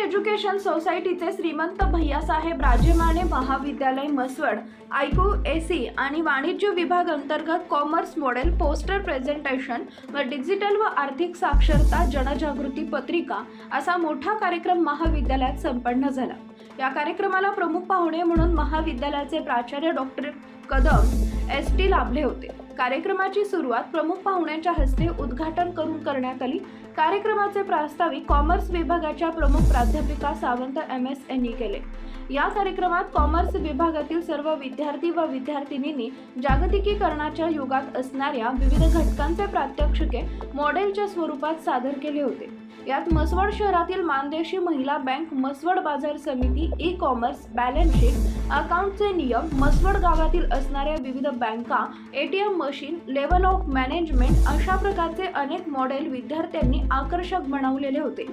Education सोसायटीचे श्रीमंत भैयासाहेब राजेमाने महाविद्यालय मसवड आयकू एसी आणि वाणिज्य विभाग अंतर्गत कॉमर्स मॉडेल पोस्टर प्रेझेंटेशन व डिजिटल व आर्थिक साक्षरता जनजागृती पत्रिका असा मोठा कार्यक्रम महाविद्यालयात संपन्न झाला. या कार्यक्रमाला प्रमुख पाहुणे म्हणून महाविद्यालयाचे प्राचार्य डॉक्टर कदम एस टी लाभले होते. कार्यक्रमाची सुरुवात प्रमुख पाहुण्यांच्या हस्ते उद्घाटन करून करण्यात आली. कार्यक्रमाचे प्रास्ताविक कॉमर्स विभागाच्या प्रमुख प्राध्यापिका सावंत एम. एस. यांनी केले. या कार्यक्रमात कॉमर्स विभागातील सर्व विद्यार्थी व विद्यार्थिनींनी जागतिकीकरणाच्या युगात असणाऱ्या विविध घटकांचे प्रात्यक्षिके मॉडेलच्या स्वरूपात सादर केले होते. यात मसवड शहरातील मानदेशी महिला बँक मसवड बाजार समिती ई कॉमर्स बॅलन्स शीट अकाउंटचे नियम मसवड गावातील असणाऱ्या विविध बँका ATM machine level of management अशा प्रकारचे अनेक मॉडेल विद्यार्थ्यांनी आकर्षक बनवलेले होते.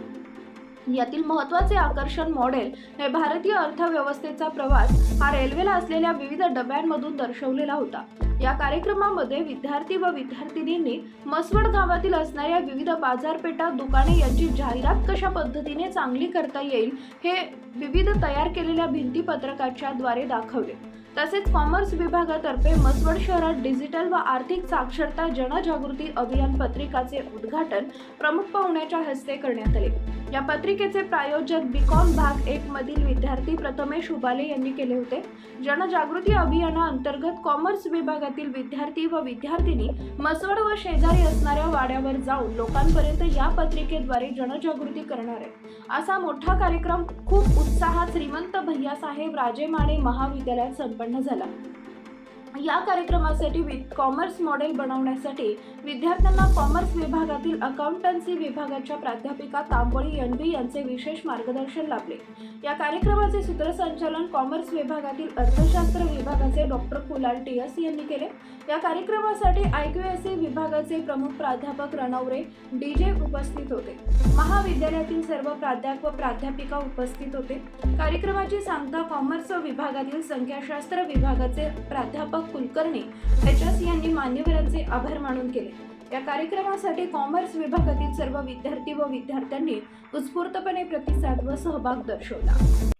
यातील महत्त्वाचे आकर्षण मॉडेल हे भारतीय अर्थव्यवस्थेचा प्रवास हा रेल्वेला असलेल्या विविध डब्यांमधून दर्शवलेला होता. या कार्यक्रमामध्ये विद्यार्थी व विद्यार्थिनींनी मसवड गावातील असणाऱ्या विविध बाजारपेठा दुकाने यांची जाहिरात कशा पद्धतीने चांगली करता येईल हे विविध तयार केलेल्या भिंतीपत्रकाच्या द्वारे दाखवले. तसेच कॉमर्स विभागातर्फे मसवड शहरात डिजिटल व आर्थिक साक्षरता जनजागृती अभियान पत्रिकाचे उद्घाटन प्रमुख पाहुण्याच्या हस्ते करण्यात आले. या पत्रिकेचे प्रायोजक बीकॉम भाग एक मधील विद्यार्थी प्रथमेश उबाले यांनी केले होते. जनजागृती अभियानाअंतर्गत कॉमर्स विभागातील विद्यार्थी व विद्यार्थिनी मसवड व शेजारी असणाऱ्या वाड्यावर जाऊन लोकांपर्यंत या पत्रिकेद्वारे जनजागृती करणार आहे असा मोठा कार्यक्रम खूप उत्साहात श्रीमंत भैयासाहेब राजेमाने महाविद्यालयात संपन्न झाला. या कार्यक्रमासाठी वि कॉमर्स मॉडेल बनवण्यासाठी विद्यार्थ्यांना कॉमर्स विभागातील अकाउंटन्सी विभागाच्या प्राध्यापिका तांबोळी एनबी यांचे विशेष मार्गदर्शन लाभले. या कार्यक्रमाचे सूत्रसंचालन कॉमर्स विभागातील अर्थशास्त्र विभाग विभागाचे डॉक्टर कुलाल टीएस यांनी केले. या कार्यक्रमासाठी आयक्यूएससी विभागाचे प्रमुख प्राध्यापक रणवरे डीजे उपस्थित होते. महाविद्यालयातील सर्व प्राध्यापक व प्राध्यापिका उपस्थित होते. कार्यक्रमाची सांगता कॉमर्स विभागातील संख्याशास्त्र विभागाचे प्राध्यापक कुलकर्णी एच एस यांनी मान्यवरांचे आभार मानून केले. या कार्यक्रमासाठी कॉमर्स विभागातील सर्व विद्यार्थी व विद्यार्थ्यांनी उत्स्फूर्तपणे प्रतिसाद व सहभाग दर्शवला.